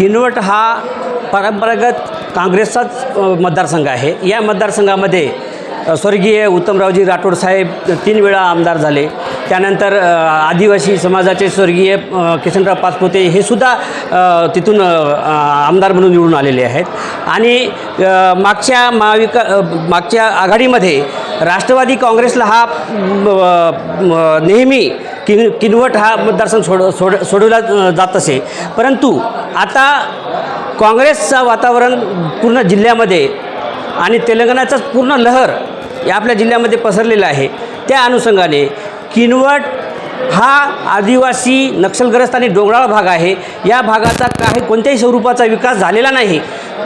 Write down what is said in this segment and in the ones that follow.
किनवट हा परंपरागत काँग्रेसचाच मतदारसंघ आहे. या मतदारसंघामध्ये स्वर्गीय उत्तमरावजी राठोड साहेब तीन वेळा आमदार झाले. त्यानंतर आदिवासी समाजाचे स्वर्गीय किशनराव पाचपोते पाचपुते हे सुद्धा तिथून आमदार म्हणून निवडून आलेले आहेत. आणि मागच्या महाविका मागच्या आघाडीमध्ये राष्ट्रवादी काँग्रेसला हा नेहमी किन किनवट हा मतदारसंघ सोड सोड सोडवला जात असे. परंतु आता काँग्रेसचं वातावरण पूर्ण जिल्ह्यामध्ये आणि तेलंगणाचाच पूर्ण लहर या आपल्या जिल्ह्यामध्ये पसरलेला आहे. त्या अनुषंगाने किनवट हा आदिवासी नक्षलग्रस्त आणि डोंगराळ भाग आहे. या भागाचा काही कोणत्याही स्वरूपाचा विकास झालेला नाही.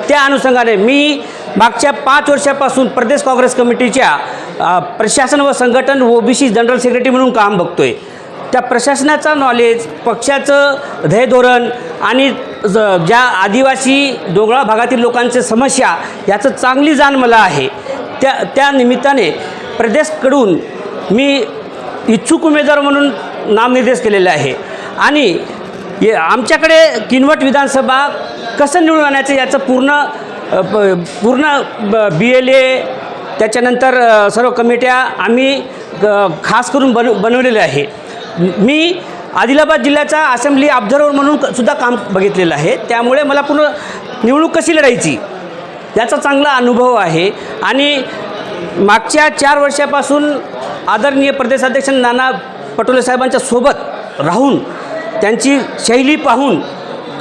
त्या अनुषंगाने मी मागच्या पाच वर्षापासून प्रदेश काँग्रेस कमिटीच्या प्रशासन व संघटन ओबीसी जनरल सेक्रेटरी म्हणून काम बघतोय. त्या प्रशासनाचा नॉलेज पक्षाचं ध्येयधोरण आणि ज- ज्या आदिवासी डोंगराळ भागातील लोकांच्या समस्या याचं चांगली जाण मला आहे. त्या त्या निमित्ताने प्रदेशकडून मी इच्छुक उमेदवार म्हणून नामनिर्देश केलेला आहे. आणि ये आमच्याकडे किनवट विधानसभा कसं निवडून आणायचं याचं पूर्ण प- पूर्ण बी एल ए त्याच्यानंतर सर्व कमिट्या आम्ही खास करून बन बनवलेले आहे. मी आदिलाबाद जिल्ह्याचा असेंब्ली ऑब्झर्वर म्हणून क- सुद्धा काम बघितलेलं आहे. त्यामुळे मला पूर्ण निवडणूक कशी लढायची याचा चांगला अनुभव आहे. आणि मागच्या चार वर्षापासून आदरणीय प्रदेशाध्यक्ष नाना पटोले साहेबांच्या सोबत राहून त्यांची शैली पाहून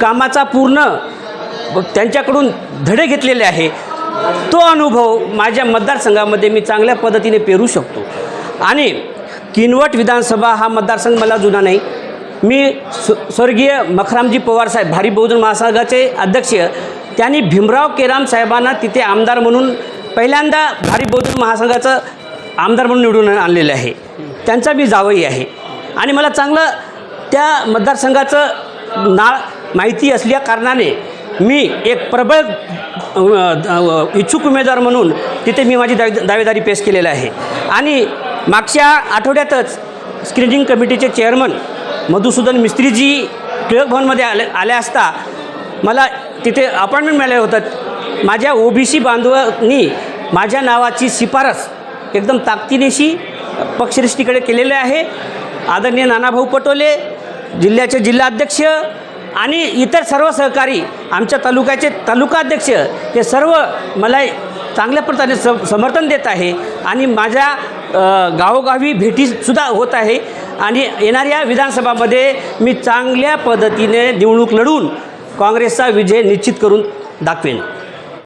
कामाचा पूर्ण त्यांच्याकडून धडे घेतलेले आहे. तो अनुभव माझ्या मतदारसंघामध्ये मी चांगल्या पद्धतीने पेरू शकतो. आणि किनवट विधानसभा हा मतदारसंघ मला जुना नाही. मी स्वर्गीय मखरामजी पवार साहेब भारी बहुजन महासंघाचे अध्यक्ष त्यांनी भीमराव केराम साहेबांना तिथे आमदार म्हणून पहिल्यांदा भारी बहुजन महासंघाचं आमदार म्हणून निवडून आणलेलं आहे. त्यांचा मी जावई आहे. आणि मला चांगलं त्या मतदारसंघाचं नाळ माहिती असल्या कारणाने मी एक प्रबळ इच्छुक उमेदवार म्हणून तिथे मी माझी दावे दावेदारी पेश केलेलं आहे. आणि मागच्या आठवड्यातच स्क्रीनिंग कमिटीचे चेअरमन मधुसूदन मिस्त्रीजी टिळक भवनमध्ये आले आले असता मला तिथे अपॉइंटमेंट मिळाले होतं. माझ्या ओबीसी बांधवांनी माझ्या नावाची शिफारस एकदम ताकदीनेशी पक्षश्रेष्ठीकडे केलेले आहे. आदरणीय नानाभाऊ पटोले जिल्ह्याचे जिल्हाध्यक्ष आणि इतर सर्व सहकारी आमच्या तालुक्याचे तालुकाध्यक्ष हे सर्व मला चांगल्या प्रकारे स समर्थन देत आहे. आणि माझ्या गावोगावी भेटीसुद्धा होत आहे. आणि येणाऱ्या विधानसभामध्ये मी चांगल्या पद्धतीने निवडणूक लढून काँग्रेसचा विजय निश्चित करून दाखवेन.